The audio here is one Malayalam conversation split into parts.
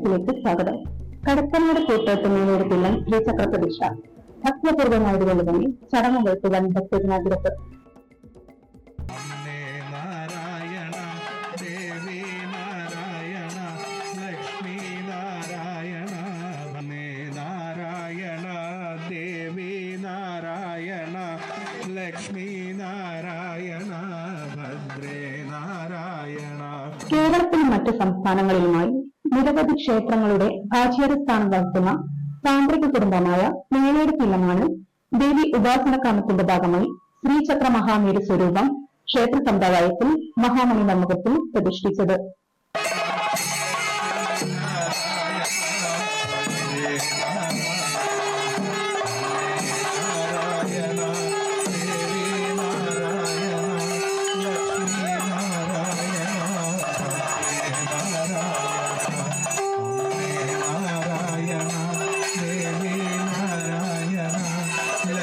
ന്യൂസിലേക്ക് സ്വാഗതം. കടത്തനാട് കൂട്ടത്തുന്നതിനോട് പിള്ളം ശ്രീചക്ര പ്രതിഷ്ഠ ഭക്തപൂർവമായതുകൊണ്ട് തന്നെ നാരായണ ഭദ്രേ നാരായണ. കേരളത്തിലും മറ്റ് സംസ്ഥാനങ്ങളിലുമായി നിരവധി ക്ഷേത്രങ്ങളുടെ ആചാര്യസ്ഥാനം വഹിക്കുന്ന താന്ത്രിക കുടുംബമായ മേളയുടെ പിള്ളമാണ് ദേവി ഉപാസന ക്രമത്തിന്റെ ഭാഗമായി ശ്രീചക്ര മഹാമേരു സ്വരൂപം ക്ഷേത്ര സമ്പ്രദായത്തിൽ മഹാമണി നമ്പകത്തിൽ പ്രതിഷ്ഠിച്ചത്.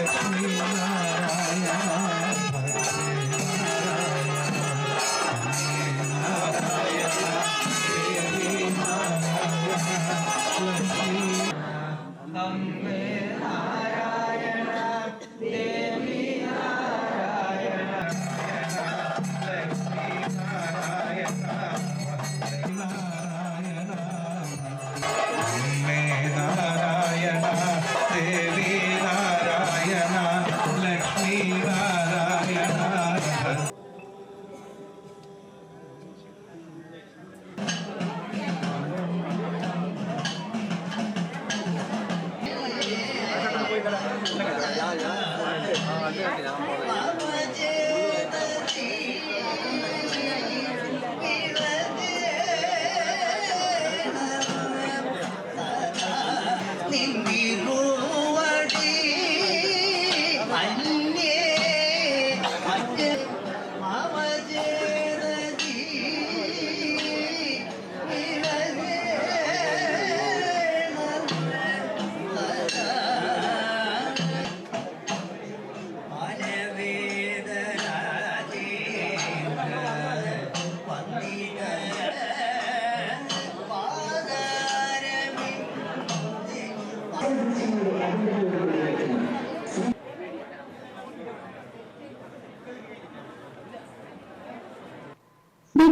Amen. 非常好的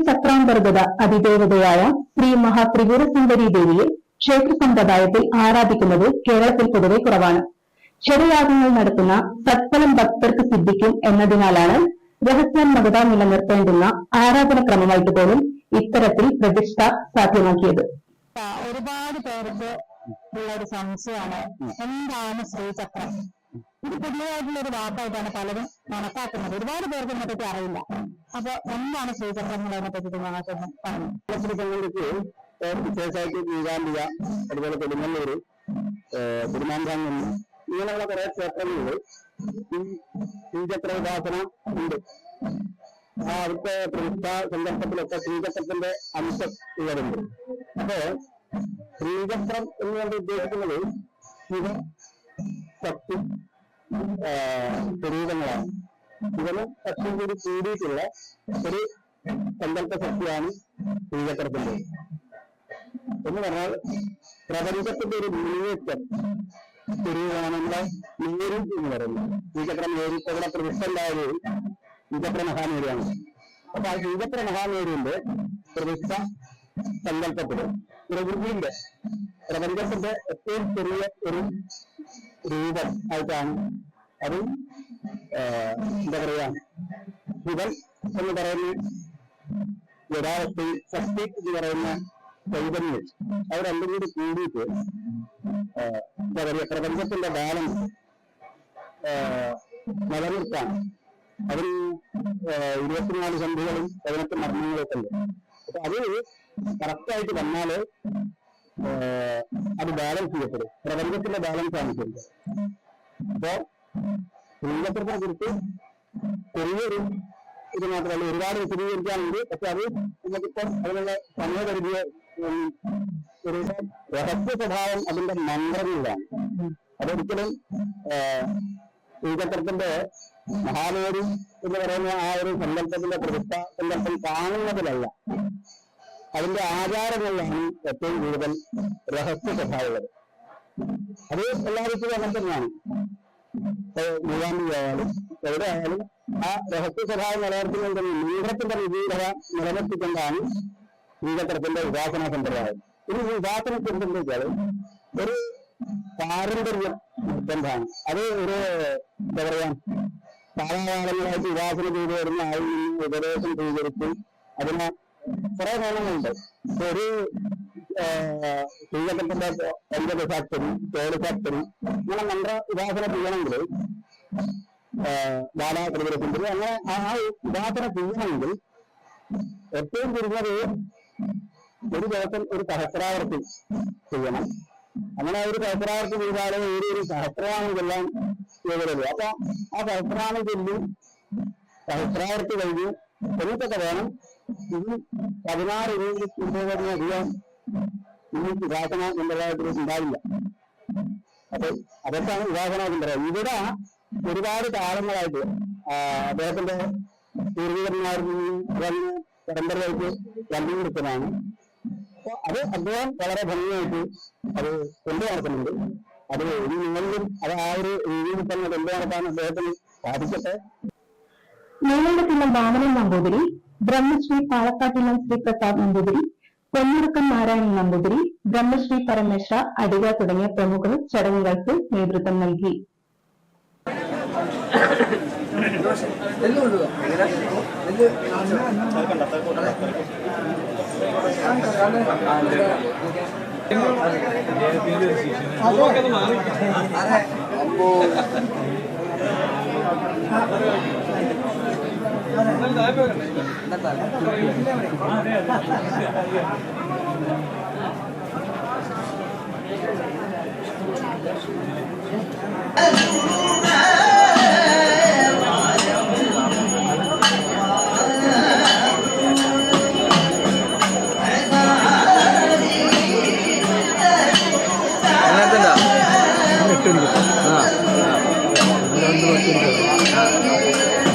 ചക്രാന്തർഗത അതിദേവതയായ ശ്രീ മഹാത്രിപുരസുന്ദരി ദേവിയെ ക്ഷേത്ര സമ്പ്രദായത്തിൽ ആരാധിക്കുന്നത് കേരളത്തിൽ പൊതുവെ കുറവാണ്. ക്ഷരയാഗങ്ങൾ നടത്തുന്ന സത്ഫലം ഭക്തർക്ക് സിദ്ധിക്കും എന്നതിനാലാണ് രഹസ്യാത്മകത നിലനിർത്തേണ്ടുന്ന ആരാധനക്രമമായിട്ട് പോലും ഇത്തരത്തിൽ പ്രതിഷ്ഠ സാധ്യമാക്കിയത്. ഒരുപാട് പേർക്ക് ഉള്ള ഒരു സംശയമാണ്. എന്താണ് ശ്രീചക്രം ഇത് പുതിയതായിട്ടുള്ള ഒരു വാക്കായിട്ടാണ് പലരും കണക്കാക്കുന്നത് ഒരുപാട് പേർക്ക് ഇതിനെപ്പറ്റി അറിയില്ല. അപ്പൊ എന്താണ് ശ്രീചക്രം അതിനെപ്പറ്റി പറ്റി ഞങ്ങൾക്കൊന്ന് പറഞ്ഞു വിശേഷമായിട്ട് മൂകാംബിക അതുപോലെ കൊടുങ്ങല്ലൂര് തിരുമാന്താംകുന്ന് ഇങ്ങനെയുള്ള കുറെ ക്ഷേത്രങ്ങളിൽ ശ്രീചക്ര ഉപാസന ഉണ്ട്. ആ അവിടുത്തെ പ്രതിഷ്ഠ സന്ദർഭത്തിലൊക്കെ ശ്രീചക്രത്തിന്റെ അംശം ഉള്ളതുണ്ട്. അപ്പോ ശ്രീചക്രം എന്നുകൊണ്ട് ഉദ്ദേശിക്കുന്നത് ശിവ ശക്തി ശരീരങ്ങളാണ് ശിവനും പക്ഷം കൂടി കൂടിയിട്ടുള്ള ഒരു സങ്കല്പ ശക്തിയാണ് ശ്രീചക്രത്തിന്റെ എന്ന് പറഞ്ഞാൽ പ്രപഞ്ചത്തിന്റെ ഒരു മുന്നേറ്റം ശരീരമാണ് നമ്മുടെ നേരി എന്ന് പറയുന്നത്. ശ്രീചക്രം നേരിട്ടവിടെ പ്രതിഷ്ഠണ്ടായത് ശ്രീചക്ര മഹാനേരിയാണ് അപ്പൊ ആ ശ്രീചക്ര മഹാനേരിന്റെ പ്രതിഷ്ഠ സങ്കല്പത്തിൽ പ്രകൃതിന്റെ പ്രപഞ്ചത്തിന്റെ ഏറ്റവും ചെറിയ ഒരു രൂപം ആയിട്ടാണ്. അത് എന്താ പറയാ ശിവൻ എന്ന് പറയുന്ന യഥാർത്ഥത്തിൽ സസ്തി എന്ന് പറയുന്ന ചൈതന്യം അത് രണ്ടും കൂടി കൂടിയിട്ട് എന്താ പറയുക പ്രപഞ്ചത്തിന്റെ ബാലൻസ് നിലനിർത്താൻ അതിൽ ഇരുപത്തിനാല് സന്ധികളും പതിനെട്ട് മരണങ്ങളൊക്കെ ഉണ്ട് അപ്പൊ അത് കറക്റ്റായിട്ട് വന്നാൽ അത് ബാലൻസ് ചെയ്യപ്പെടും. പ്രപഞ്ചത്തിന്റെ ബാലൻസ് ആണ് ചെയ്യുന്നത് അപ്പോ ശ്രീചക്രത്തിനെ കുറിച്ച് ചെറിയൊരു ഇത് മാത്രമല്ല ഒരുപാട് വിശദീകരിക്കാനുണ്ട്. പക്ഷെ അത് നമുക്കിപ്പം അതിനുള്ള സമയപരിധിയെ ഒരു രഹസ്യ സ്വഭാവം അതിന്റെ മന്ത്രങ്ങളിലാണ്. അതൊരിക്കലും ആഹ്, മഹാനോടി എന്ന് പറയുന്ന ആ ഒരു സങ്കല്പത്തിന്റെ പ്രതിഷ്ഠ സങ്കല്പം കാണുന്നതിലല്ല. അതിന്റെ ആചാരങ്ങളിലാണ് ഏറ്റവും കൂടുതൽ രഹസ്യ സ്വഭാവമുള്ളത്. അത് എല്ലാവർക്കും അങ്ങനെ തന്നെയാണ്. ഇപ്പൊ എവിടെ ആയാലും ആ രഹസ്യ സ്വഭാവം നിലനിർത്തുന്നത് തന്നെ നീളത്തിന്റെ വിജീകത നിലനിർത്തിക്കൊണ്ടാണ് ശ്രീചക്രത്തിന്റെ ഉപാസന സമ്പ്രദായം ഇനി ഈ ഉപാസനത്തിൽ വെച്ചാൽ ഒരു പാരമ്പര്യം നിർബന്ധമാണ്. അത് ഒരു എന്താ പറയാ കാലാകാലങ്ങളായിട്ട് ഉപാസന ചെയ്തു വരുന്ന നിന്ന് ഉപദേശം സ്വീകരിച്ച് അതിന് കുറെ ഇപ്പൊ ഒരു ഫാക്ടറി പഞ്ചദശാക്ഷരി ഫാക്ടറി ഇങ്ങനെ മന്ത്ര ഉപാസന ചെയ്യണമെങ്കിൽ ബാലാപ്രതിരസുന്ദരി അങ്ങനെ ആ ഉപാസന ചെയ്യണമെങ്കിൽ ഏറ്റവും കൂടുതൽ ഒരു ദിവസം ഒരു സഹസ്രാവർത്തി ചെയ്യണം. അങ്ങനെ ഒരു സഹസ്രാവർത്തി ചെയ്താലേ ഒരു ഒരു സഹസ്രനാമം ചെല്ലാൻ ചെയ്തുള്ളൂ അപ്പൊ ആ സഹസ്രനാമം ചൊല്ലി സഹസ്രാവർത്തി കഴിഞ്ഞ് എന്നിട്ടൊക്കെ വേണം ഇനി പതിനാറ് ഇരുപത് കുടുംബത്തിന് അധികം ഇനി എന്നുള്ളതായിട്ട് ഉണ്ടാവില്ല. അപ്പൊ അതൊക്കെയാണ് ഉപാസന പറയാം ഇവിടെ ഒരുപാട് കാലങ്ങളായിട്ട് അദ്ദേഹത്തിന്റെ പൂർവികന്മാരിൽ നിന്നും പരമ്പരയായിട്ട് പരമ്പരയായിട്ട് കൊടുക്കുന്നതാണ് അപ്പൊ അത് അദ്ദേഹം വളരെ ഭംഗിയായിട്ട് അത് കൊണ്ടു നടക്കുന്നുണ്ട്. അത് ഇനി നിങ്ങളിലും അത് ആ ഒരു രീതിയിൽ തന്നെ കൊണ്ടു നടത്താൻ അദ്ദേഹത്തിന് സാധിക്കട്ടെ. നിങ്ങളുടെ മേലടത്തില്ല വാമനൻ നമ്പൂതിരി ബ്രഹ്മശ്രീ പാലക്കാട്ടിലം ശ്രീ പ്രസാദ് നമ്പൂതിരി പൊന്നടക്കം നാരായണൻ നമ്പൂതിരി ബ്രഹ്മശ്രീ പരമേശ്വര അടിക തുടങ്ങിയ പ്രമുഖർ ചടങ്ങുകൾക്ക് നേതൃത്വം നൽകി. അങ്ങനത്തെ ആ. രണ്ട് പത്ത് ആ.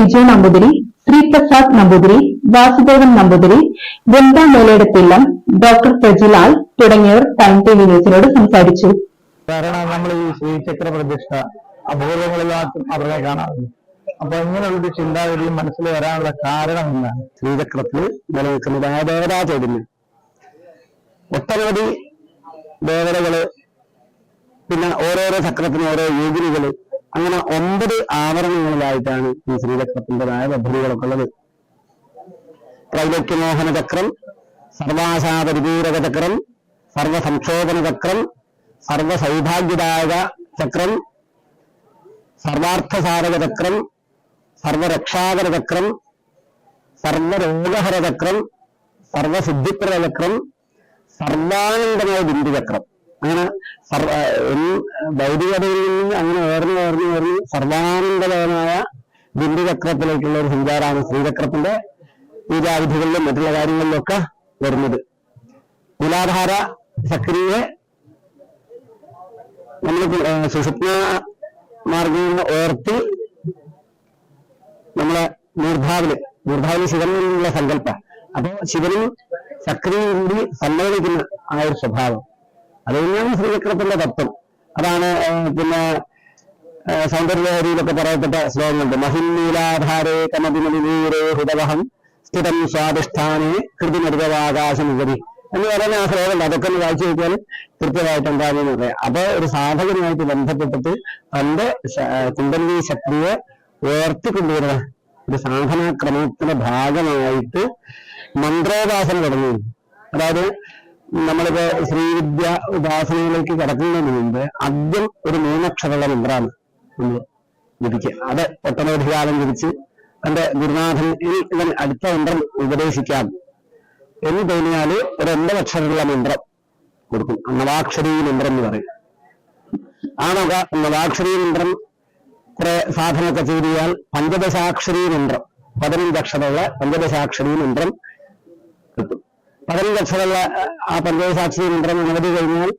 ബിജു നമ്പൂതിരി ശ്രീപ്രസാദ് നമ്പൂതിരി വാസുദേവൻ നമ്പൂതിരി വൃന്ദ മേലേടത്തില്ലം ഡോക്ടർ പ്രജിലാൽ തുടങ്ങിയവർ ടൈം ടി ന്യൂസിനോട് സംസാരിച്ചു. കാരണം നമ്മൾ ഈ ശ്രീചക്ര പ്രതിഷ്ഠ അപൂർവങ്ങളിലായിട്ടും അവരെ കാണാറുണ്ട് അപ്പൊ ഇങ്ങനെയുള്ളൊരു ചിന്താഗതി മനസ്സിൽ വരാനുള്ള കാരണം എന്താണ്? ശ്രീചക്രത്തിൽ നിലനിൽക്കുന്നത് ആ ദേവതാ ചൈതന്യം. ഒട്ടനവധി ദേവതകൾ പിന്നെ ഓരോരോ ചക്രത്തിന് ഓരോ യോഗിനികൾ അങ്ങനെ ഒമ്പത് ആവരണങ്ങളിലായിട്ടാണ് ഈ ശ്രീചക്രത്തിന്റെതായ പദ്ധതികളൊക്കെ ഉള്ളത്. ത്രൈലോക്യമോഹന ചക്രം സർവാശാപരിപൂരക ചക്രം സർവസംക്ഷോഭന ചക്രം സർവസൗഭാഗ്യദായക ചക്രം സർവാർത്ഥസാരക ചക്രം സർവരക്ഷാകര ചക്രം സർവരോഗഹര ചക്രം സർവസിദ്ധിപ്രദ ചക്രം സർവാനന്ദമായ ബിന്ദു ചക്രം അങ്ങനെ ഒരു ഭൗതികതയിൽ നിന്ന് അങ്ങനെ ഉയർന്നു ഉയർന്നു ഉയർന്ന് സർവാനന്ദകരമായ ബിന്ദുചക്രത്തിലേക്കുള്ള ഒരു സഞ്ചാരമാണ് ശ്രീചക്രത്തിന്റെ പൂജാവിധികളിലും മറ്റുള്ള കാര്യങ്ങളിലൊക്കെ വരുന്നത്. മൂലാധാര ചക്രിയെ നമ്മൾ സുഷുപ്ന മാർഗം ഉയർത്തി നമ്മളെ മൂർധാവിൽ മൂർധാവിൽ ശിവനിൽ നിന്നുള്ള സങ്കല്പ. അപ്പൊ ശിവനും ശക്തിയും കൂടി സമ്മേളിക്കുന്ന ആ ഒരു സ്വഭാവം. അത് തന്നെയാണ് ശ്രീചക്രത്തിന്റെ തത്വം. അതാണ് പിന്നെ സൗന്ദര്യലഹരിയിലൊക്കെ പറയപ്പെട്ട ശ്ലോകങ്ങളുണ്ട്. മഹിന്നീലാധാരേ കമതിമതിനീരേ ഹൃദവഹം സ്ഥിതം സ്വാധിഷ്ഠാനെ കൃതിമൃതവാകാശമുപരി എന്ന് പറയുന്ന ആ ശ്ലോകമുണ്ട്. അതൊക്കെ ഒന്ന് വായിച്ചു നോക്കിയാൽ കൃത്യമായിട്ട് എന്താണെന്ന് പറയാം അപ്പൊ ഒരു സാധകനുമായിട്ട് ബന്ധപ്പെട്ടിട്ട് തന്റെ കുണ്ടലി ശക്തിയെ ഉയർത്തിക്കൊണ്ടുവരുന്ന ഒരു സാധനാക്രമത്തിന്റെ ഭാഗമായിട്ട് മന്ത്രോപാസന തുടങ്ങി. അതായത് നമ്മളിപ്പോ ശ്രീവിദ്യ ഉപാസനയിലേക്ക് കടക്കുന്നതിന് മുമ്പ് ആദ്യം ഒരു മൂന്നക്ഷരമുള്ള മന്ത്രാണ് നമ്മൾ ജപിക്കുക. അത് ഒട്ടനവധി കാലം ജപിച്ച് തന്റെ ഗുരുനാഥൻ ഇവൻ അടുത്ത മന്ത്രം ഉപദേശിക്കാം എന്ന് തോന്നിയാൽ ഒരു ഒമ്പത് അക്ഷരമുള്ള മന്ത്രം കൊടുക്കും. അങ്ങനാക്ഷരീ മന്ത്രം എന്ന് പറയും. ആ നവ മന്ത്രം കുറെ സാധനമൊക്കെ ചെയ്താൽ പഞ്ചദശാക്ഷരി മന്ത്രം. പതിനഞ്ച് അക്ഷരമുള്ള പഞ്ചദശാക്ഷരി മന്ത്രം പതിനഞ്ച് അക്ഷരമുള്ള ആ പഞ്ചദശാക്ഷരി മന്ത്രം അനുമതി കഴിഞ്ഞാൽ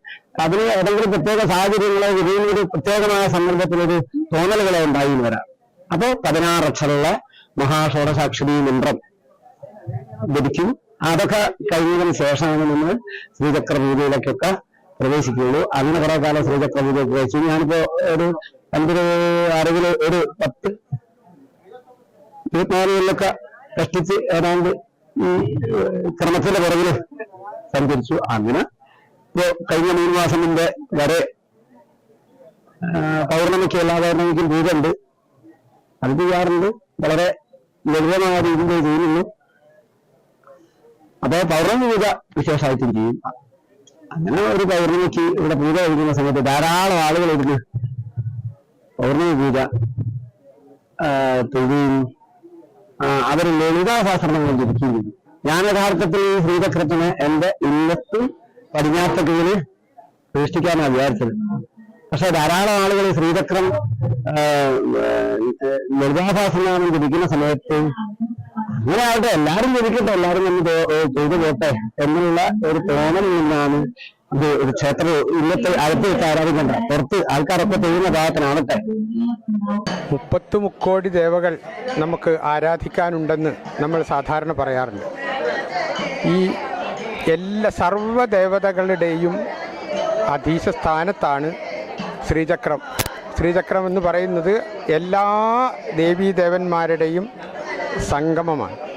അതിന് ഏതെങ്കിലും പ്രത്യേക സാഹചര്യങ്ങളോ ഇതിന് ഒരു പ്രത്യേകമായ സന്ദർഭത്തിലൊരു തോന്നലുകളോ ഉണ്ടായി എന്ന് വരാം. അപ്പോ പതിനാറ് അക്ഷരമുള്ള മഹാഷോഡശാക്ഷരി മന്ത്രം ലഭിക്കും. അതൊക്കെ കഴിഞ്ഞതിന് ശേഷമാണ് നമ്മൾ ശ്രീചക്ര പൂജയിലേക്കൊക്കെ പ്രവേശിക്കുകയുള്ളൂ. അങ്ങനെ കുറെ കാലം ശ്രീചക്ര പൂജ കഴിച്ചു ഞാനിപ്പോ ഒരു ഒരു അറിവിൽ ഒരു പത്ത് ഇരുപത്തിനാലുകളിലൊക്കെ കഷ്ടിച്ച് ഏതാണ്ട് ഈ ക്രമത്തിന്റെ പുറകിൽ സഞ്ചരിച്ചു. അങ്ങനെ ഇപ്പോ കഴിഞ്ഞ മൂന്ന് മാസം മുമ്പേ വരെ പൗർണമിക്ക് എല്ലാ പൗർണമിക്കും പൂജ അത് ചെയ്യാറുണ്ട് വളരെ ലളിതമായ രീതിയിൽ ചെയ്യുന്നു അപ്പൊ പൗർണമി പൂജ വിശേഷമായിട്ടും ചെയ്യും അങ്ങനെ ഒരു പൗർണമിക്ക് ഇവിടെ പൂജ കഴിക്കുന്ന സമയത്ത് ധാരാളം ആളുകൾ ഇരുന്ന് പൗർണമി പൂജ തൊഴുകയും അവർ ലളിതാ കൊണ്ടിരിക്കുകയും ചെയ്തു ഞാൻ യഥാർത്ഥത്തിൽ ഈ ശ്രീചക്രത്തിന് എന്റെ ഇല്ലത്ത് പടിഞ്ഞാത്ത കീഴിൽ പ്രതിഷ്ഠിക്കാനാണ് വിചാരിച്ചത്. പക്ഷെ ധാരാളം ആളുകൾ ശ്രീചക്രം ലളിതാഭാസനാമം ജപിക്കുന്ന സമയത്ത് അങ്ങനെ ആവട്ടെ എല്ലാരും ജപിക്കട്ടെ ഒന്ന് ചെയ്തു പോട്ടെ എന്നുള്ള ഒരു തോന്നൽ നിന്നാണ് ഇത് ഒരു ക്ഷേത്ര ഇന്നത്തെ അകത്ത് വെച്ച് ആരാധിക്കണ്ട പുറത്ത് ആൾക്കാരൊക്കെ ചെയ്യുന്ന ഭാഗത്തിനാവട്ടെ. മുപ്പത്തി മുക്കോടി ദേവകൾ നമുക്ക് ആരാധിക്കാനുണ്ടെന്ന് നമ്മൾ സാധാരണ പറയാറുണ്ട്. ഈ എല്ലാ സർവ ദേവതകളുടെയും അധീശ സ്ഥാനത്താണ് ശ്രീചക്രം. ശ്രീചക്രം എന്ന് പറയുന്നത് എല്ലാ ദേവീദേവന്മാരുടെയും സംഗമമാണ്.